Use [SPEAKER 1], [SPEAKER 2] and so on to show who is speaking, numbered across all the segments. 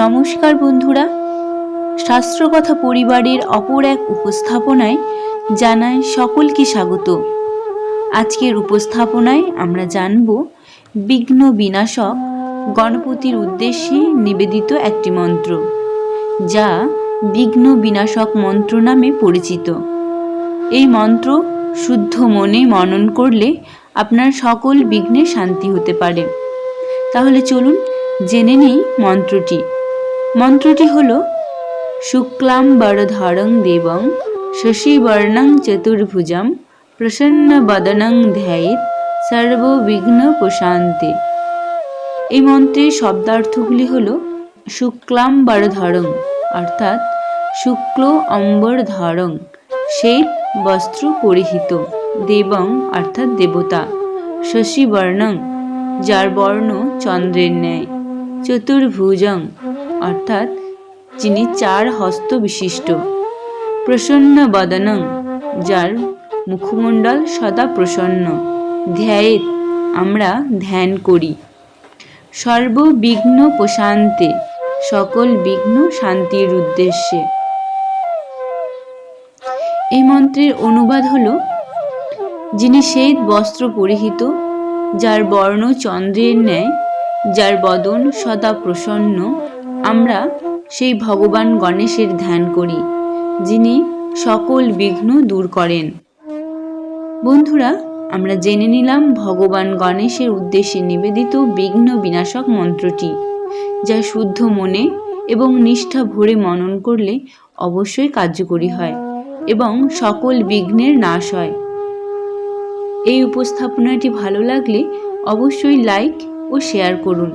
[SPEAKER 1] নমস্কার বন্ধুরা। শাস্ত্রকথা পরিবারের অপর এক উপস্থাপনায় জানাই সকলকে স্বাগত। আজকের উপস্থাপনায় আমরা জানব বিঘ্ন বিনাশক গণপতির উদ্দেশ্যে নিবেদিত একটি মন্ত্র, যা বিঘ্ন বিনাশক মন্ত্র নামে পরিচিত। এই মন্ত্র শুদ্ধ মনে মনন করলে আপনার সকল বিঘ্নে শান্তি হতে পারে। তাহলে চলুন জেনে নিই মন্ত্রটি। মন্ত্রটি হল, শুক্লাম বরধরং দেবং শশীবর্ণং চতুর্ভুজম প্রসন্ন বদনং ধ্যায়িত সর্ববিঘ্ন প্রশান্তে। এই মন্ত্রের শব্দার্থগুলি হল, শুক্লাম বরধরং অর্থাৎ, শুক্ল অম্বর ধরং শ্বেত বস্ত্র পরিহিত দেবং অর্থাৎ দেবতা, শশীবর্ণং যার বর্ণ চন্দ্রের ন্যায়, চতুর্ভুজং অর্থাৎ যিনি চার হস্ত বিশিষ্ট। প্রসন্ন বদনং, যার মুখমণ্ডল সদা প্রসন্ন। ধ্যায়েত, আমরা ধ্যান করি। সর্ববিঘ্ন প্রশান্তে, সকল বিঘ্ন শান্তির উদ্দেশ্যে। এই মন্ত্রের অনুবাদ হল, যিনি শ্বেত বস্ত্র পরিহিত, যার বর্ণ চন্দ্রের ন্যায়, যার বদন সদা প্রসন্ন আমরা সেই ভগবান গণেশের ধ্যান করি, যিনি সকল বিঘ্ন দূর করেন। বন্ধুরা, আমরা জেনে নিলাম ভগবান গণেশের উদ্দেশ্যে নিবেদিত বিঘ্ন বিনাশক মন্ত্রটি, যা শুদ্ধ মনে এবং নিষ্ঠা ভরে মনন করলে অবশ্যই কার্যকরী হয় এবং সকল বিঘ্নের নাশ হয়। এই উপস্থাপনাটি ভালো লাগলে অবশ্যই লাইক ও শেয়ার করুন।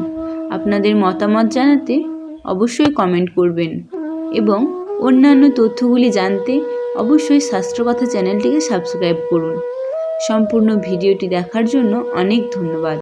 [SPEAKER 1] আপনাদের মতামত জানাতে অবশ্যই কমেন্ট করবেন। এবং অন্যান্য তথ্যগুলি জানতে অবশ্যই শাস্ত্রকথা চ্যানেলটিকে সাবস্ক্রাইব করুন। সম্পূর্ণ ভিডিওটি দেখার জন্য অনেক ধন্যবাদ।